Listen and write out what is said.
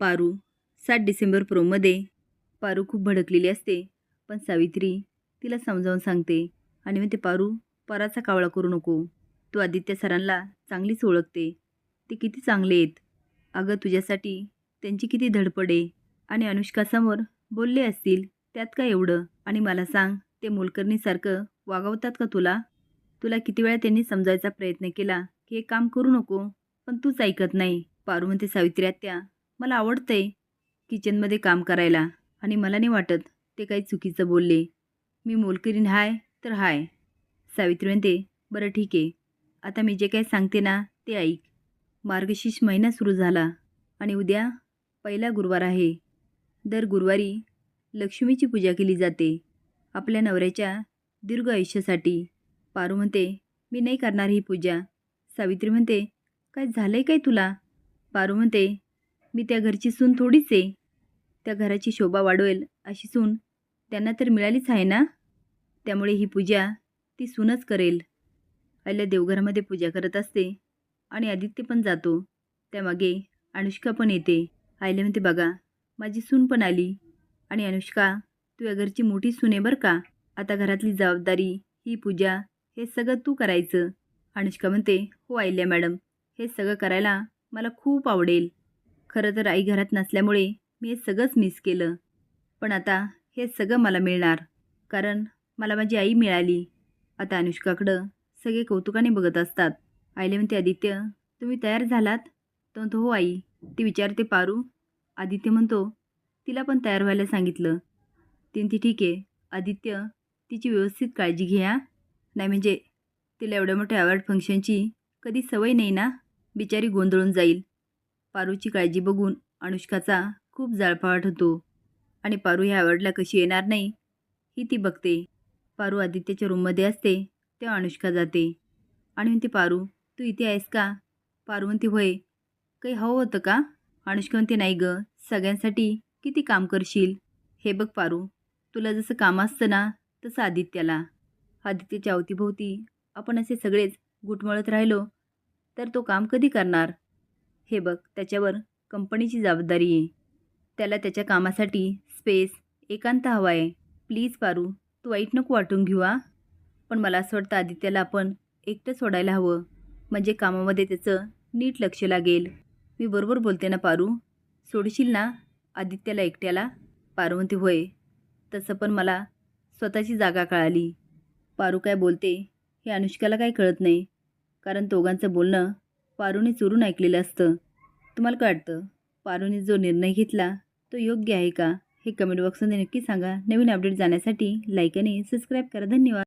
पारू. सात डिसेंबर प्रोमध्ये पारू खूप भडकलेली असते पण सावित्री तिला समजावून सांगते आणि मग ते पारू पराचा कावळा करू नको. तू आदित्य सरांना चांगलीच ओळखते. ते किती चांगले आहेत. अगं तुझ्यासाठी त्यांची किती धडपडे आणि अनुष्कासमोर बोलले असतील त्यात काय एवढं? आणि मला सांग ते मोलकर्णीसारखं वागवतात का तुला? तुला किती वेळा त्यांनी समजायचा प्रयत्न केला की हे काम करू नको पण तूच ऐकत नाही. पारू म्हणते सावित्री आत्या मला आवडतंय किचनमध्ये काम करायला आणि मला नाही वाटत ते काही चुकीचं बोलले. मी मोलकरीन हाय तर हाय. सावित्री म्हणते बरं ठीक आहे. आता मी जे काही सांगते ना ते ऐक. मार्गशीर्ष महिना सुरू झाला आणि उद्या पहिला गुरुवार आहे. दर गुरुवारी लक्ष्मीची पूजा केली जाते. आपल्या नवऱ्याच्या दीर्घ आयुष्यासाठी. पारू म्हणते मी नाही करणार ही पूजा. सावित्री म्हणते काय झालं आहे काय तुला? पारू म्हणते मी त्या घरची सून थोडीच आहे. त्या घराची शोभा वाढवेल अशी सून त्यांना तर मिळालीच आहे ना? त्यामुळे ही पूजा ती सूनच करेल. अल्या देवघरामध्ये पूजा करत असते आणि आदित्य पण जातो. त्यामागे अनुष्का पण येते. आईला म्हणते बघा माझी सून पण आली. आणि अनुष्का तू या घरची मोठी सून आहे बरं का? आता घरातली जबाबदारी ही पूजा हे सगळं तू करायचं. अनुष्का म्हणते हो आईल्या मॅडम हे सगळं करायला मला खूप आवडेल. खरं तर आई घरात नसल्यामुळे मी हे सगळंच मिस केलं. पण आता हे सगळं मला मिळणार. कारण मला माझी आई मिळाली. आता अनुष्काकडं सगळे कौतुकाने बघत असतात. आईले म्हणते आदित्य तुम्ही तयार झालात? तो म्हणतो हो आई. ती विचारते पारू? आदित्य म्हणतो तिला पण तयार व्हायला सांगितलं. ती म्हणते ठीक आहे. आदित्य तिची व्यवस्थित काळजी घ्या. नाही म्हणजे तिला एवढ्या मोठ्या अवॉर्ड फंक्शनची कधी सवय नाही ना? बिचारी गोंधळून जाईल. पारूची काळजी बघून अनुष्काचा खूप जाळपाट होतो. आणि पारू ह्या आवडला कशी येणार नाही ही ती बघते. पारू आदित्यच्या रूममध्ये असते तेव्हा अनुष्का जाते. आणि म्हणते पारू तू इथे आहेस का? पारू म्हणते होय. काही हवं होतं का? अनुष्का म्हणते नाही गं सगळ्यांसाठी किती काम करशील? हे बघ पारू तुला जसं काम असतं ना तसं आदित्याला. आदित्यच्या अवतीभोवती आपण असे सगळेच गुटमळत राहिलो तर तो काम कधी करणार? हे बघ त्याच्यावर कंपनीची जबाबदारी आहे. त्याला त्याच्या कामासाठी स्पेस एकांत हवा आहे. प्लीज पारू तू वाईट नको वाटून घेऊ हा. पण मला असं वाटतं आदित्याला आपण एकटं सोडायला हवं. म्हणजे कामामध्ये त्याचं नीट लक्ष लागेल. मी बरोबर बोलते ना पारू? सोडशील ना आदित्याला एकट्याला? पारू म्हणते होय. तसं पण मला स्वतःची जागा कळाली. पारू काय बोलते हे अनुष्काला काही कळत नाही. कारण दोघांचं बोलणं पारूने चुरून ऐकलेलं असतं. तुम्हाला काय वाटतं? पारूने जो निर्णय घेतला तो योग्य आहे का? हे कमेंट बॉक्समध्ये नक्की सांगा. नवीन अपडेट जाण्यासाठी लाईक आणि सबस्क्राईब करा. धन्यवाद.